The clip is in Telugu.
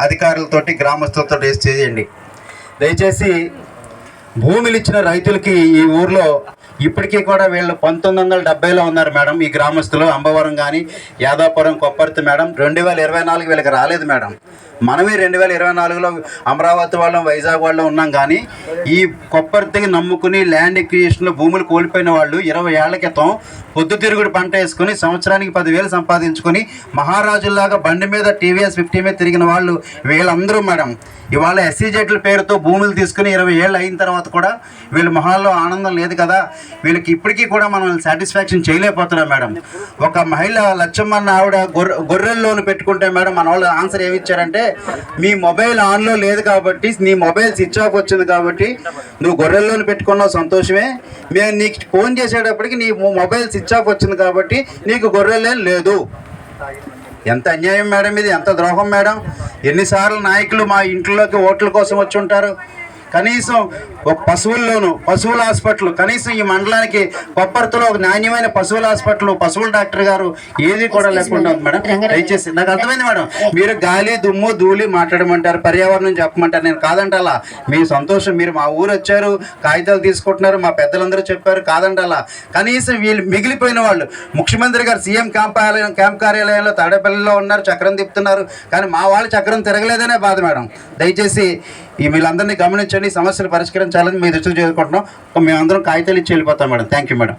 అధికారులతోటి గ్రామస్తులతో వేసి చేయండి. దయచేసి భూములు ఇచ్చిన రైతులకి ఈ ఊర్లో ఇప్పటికీ కూడా వీళ్ళు పంతొమ్మిది వందల డెబ్బైలో ఉన్నారు మేడం ఈ గ్రామస్తులు అంబవరం కానీ యాదాపురం కొప్పర్తి మేడం. రెండు వేల ఇరవై నాలుగు వీళ్ళకి రాలేదు మేడం. మనమే రెండు వేల ఇరవై నాలుగులో అమరావతి వాళ్ళం వైజాగ్ వాళ్ళం ఉన్నాం కానీ ఈ కొప్పర్తికి నమ్ముకుని ల్యాండ్ ఎక్విజిషన్లో భూములు కోల్పోయిన వాళ్ళు ఇరవై ఏళ్ళ క్రితం పొద్దుతిరుగుడు పంట వేసుకుని సంవత్సరానికి పదివేలు సంపాదించుకుని మహారాజుల్లాగా బండి మీద టీవీఎస్ ఫిఫ్టీ మీద తిరిగిన వాళ్ళు వీళ్ళందరూ మేడం. ఇవాళ ఎస్సీజెట్ల పేరుతో భూములు తీసుకుని ఇరవై ఏళ్ళు అయిన తర్వాత కూడా వీళ్ళ మొహాల్లో ఆనందం లేదు కదా. వీళ్ళకి ఇప్పటికీ కూడా మనం సాటిస్ఫాక్షన్ చేయలేకపోతున్నాం మేడం. ఒక మహిళ లచ్చమ్మన్న ఆవిడ గొర్రె గొర్రెల్లోను పెట్టుకుంటే మేడం మన వాళ్ళు ఆన్సర్ ఏమిచ్చారంటే మీ మొబైల్ ఆన్లో లేదు కాబట్టి నీ మొబైల్ స్విచ్ ఆఫ్ వచ్చింది కాబట్టి నువ్వు గొర్రెల లోన్ పెట్టుకున్నావు సంతోషమే. మేము నీకు ఫోన్ చేసేటప్పటికి నీ మొబైల్ స్విచ్ ఆఫ్ వచ్చింది కాబట్టి నీకు గొర్రెలేం లేదు. ఎంత అన్యాయం మేడం ఇది ఎంత ద్రోహం మేడం. ఎన్నిసార్లు నాయకులు మా ఇంట్లోకి ఓట్ల కోసం వచ్చి ఉంటారు? కనీసం ఒక పశువుల్లోను పశువుల హాస్పిటల్ కనీసం ఈ మండలానికి కొప్పర్తిలో ఒక నాణ్యమైన పశువుల హాస్పిటల్ పశువుల డాక్టర్ గారు ఏది కూడా లేకుండా ఉంది మేడం దయచేసి నాకు అర్థమైంది మేడం. మీరు గాలి దుమ్ము ధూళి మాట్లాడమంటారు పర్యావరణం చెప్పమంటారు. నేను కాదంటాలా. మీ సంతోషం మీరు మా ఊరు వచ్చారు కాగితాలు తీసుకుంటున్నారు మా పెద్దలందరూ చెప్పారు కాదంటాలా. కనీసం వీళ్ళు మిగిలిపోయిన వాళ్ళు ముఖ్యమంత్రి గారు సీఎం క్యాంప్ కార్యాలయం క్యాంప్ కార్యాలయంలో తాడేపల్లిలో ఉన్నారు చక్రం తిప్పుతున్నారు. కానీ మా వాళ్ళు చక్రం తిరగలేదనే బాధ మేడం. దయచేసి ఈ వీళ్ళందరినీ గమనించండి ఈ సమస్యలు పరిష్కరించాలని మీ దృష్టికి చేసుకుంటున్నాం. మేమందరం కాగితాలు ఇచ్చి వెళ్ళిపోతాం మేడం. Thank you madam